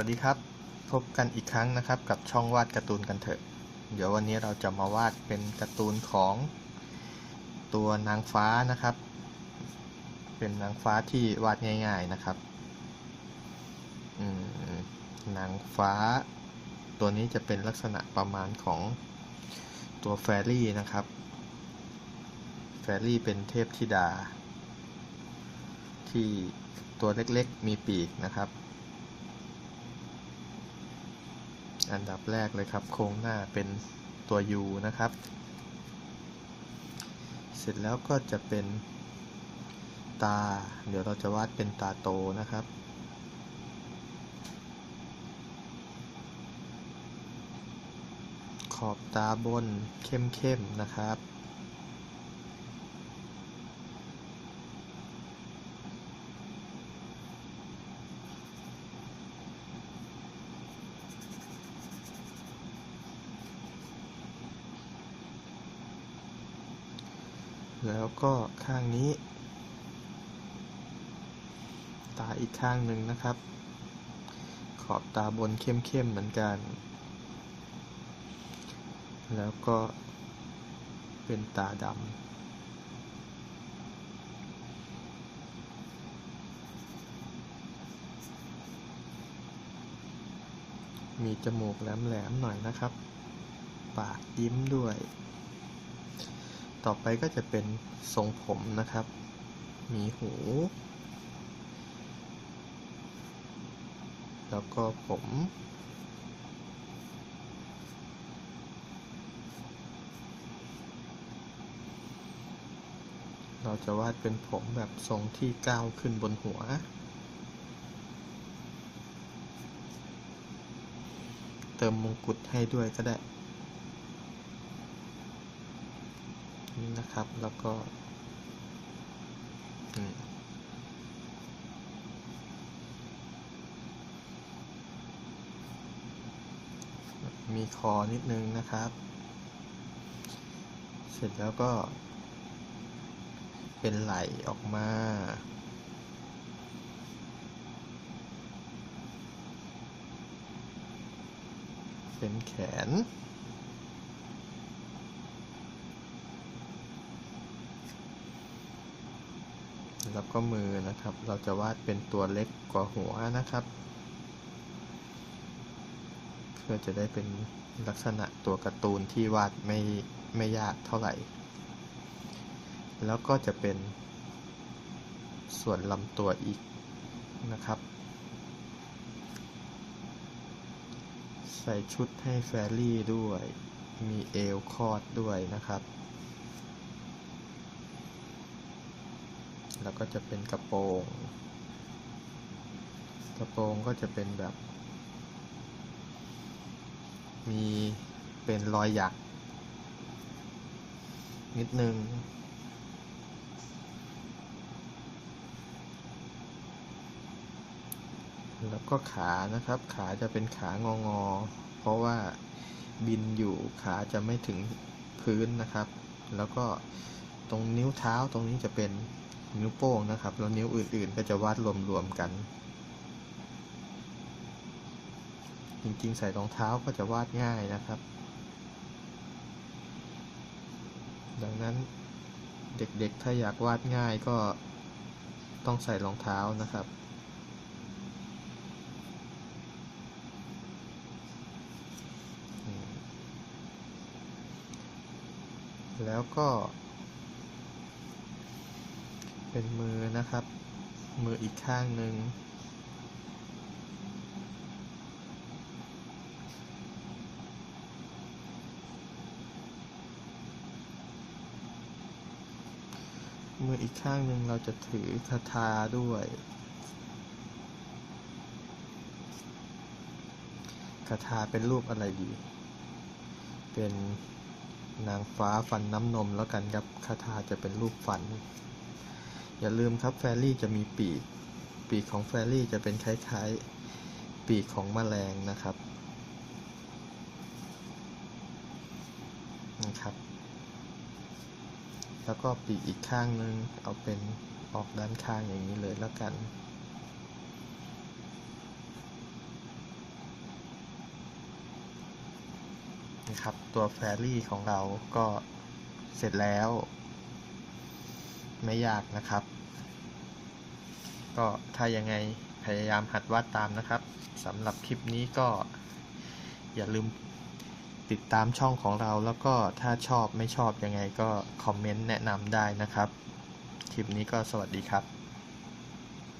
วัสดีครับ พบกันอีกครั้งนะครับกับช่องวาดการ์ตูนกันเถอะ เดี๋ยววันนี้เราจะมาวาดเป็นการ์ตูนของตัวนางฟ้านะครับ เป็นนางฟ้าที่วาดง่าย ๆนะครับนางฟ้า ตัวนี้จะเป็นลักษณะประมาณของตัวแฟรี่นะครับ แฟรี่เป็นเทพธิดา ที่ตัวเล็กๆมีปีกนะครับ อันดับแรกเลยครับ โครงหน้าเป็นตัว U นะครับ เสร็จแล้วก็จะเป็นตา เดี๋ยวเราจะวาดเป็นตาโตนะครับ ขอบตาบนเข้มๆนะครับ แล้วก็ข้างนี้ ตาอีกข้างหนึ่งนะครับ ขอบตาบนเข้มๆเหมือนกัน แล้วก็เป็นตาดำมีจมูกแหลมๆหน่อยนะครับ ปากยิ้มด้วย ต่อไปก็จะเป็นทรงผมนะครับ มีหู แล้วก็ผม เราจะวาดเป็นผมแบบทรงที่ก้าวขึ้นบนหัว เติมมงกุฎให้ด้วยก็ได้ นี่นะครับ แล้วก็มีคอนิดนึงนะครับ เสร็จแล้วก็ เป็นไหลออกมา เป็นแขน แล้วก็มือนะครับ เราจะวาดเป็นตัวเล็กกว่าหัวนะครับเพื่อจะได้เป็นลักษณะตัวการ์ตูนที่วาดไม่ไม่ยากเท่าไหร่ แล้วก็จะเป็นส่วนลำตัวอีกนะครับ ใส่ชุดให้แฟรี่ด้วย มีเอวคอดด้วยนะครับ แล้วก็จะเป็นกระโปรง กระโปรงก็จะเป็นแบบ มีเป็นรอยหยัก นิดนึง แล้วก็ขานะครับ ขาจะเป็นขางองอ เพราะว่าบินอยู่ขาจะไม่ถึงพื้นนะครับ แล้วก็ตรงนิ้วเท้าตรงนี้จะเป็น นิ้วโป้งนะครับ แล้วนิ้วอื่นๆ ก็จะวาดรวมๆกัน จริงๆ ใส่รองเท้าก็จะวาดง่ายนะครับ ดังนั้นเด็กๆ ถ้าอยากวาดง่ายก็ต้องใส่รองเท้านะครับแล้วก็ เป็นมือนะครับ มืออีกข้างหนึ่งมืออีกข้างหนึ่งเราจะถือคาถาด้วย คาถาเป็นรูปอะไรดี เป็นนางฟ้าฟันน้ำนมแล้วกันครับ คาถาจะเป็นรูปฟัน อย่าลืมครับแฟรี่จะมีปีก ปีกของแฟรี่จะเป็นคล้ายๆ ปีกของแมลงนะครับนะครับ แล้วก็ปีกอีกข้างนึงเอาเป็นออกด้านข้างอย่างนี้เลยแล้วกันนะครับตัวแฟรี่ของเราก็เสร็จแล้ว ไม่ยากนะครับ ก็ถ้ายังไงพยายามหัดวาดตามนะครับสำหรับคลิปนี้ก็อย่าลืมติดตามช่องของเราแล้วก็ถ้าชอบไม่ชอบยังไงก็คอมเมนต์แนะนำได้นะครับ คลิปนี้ก็สวัสดีครับ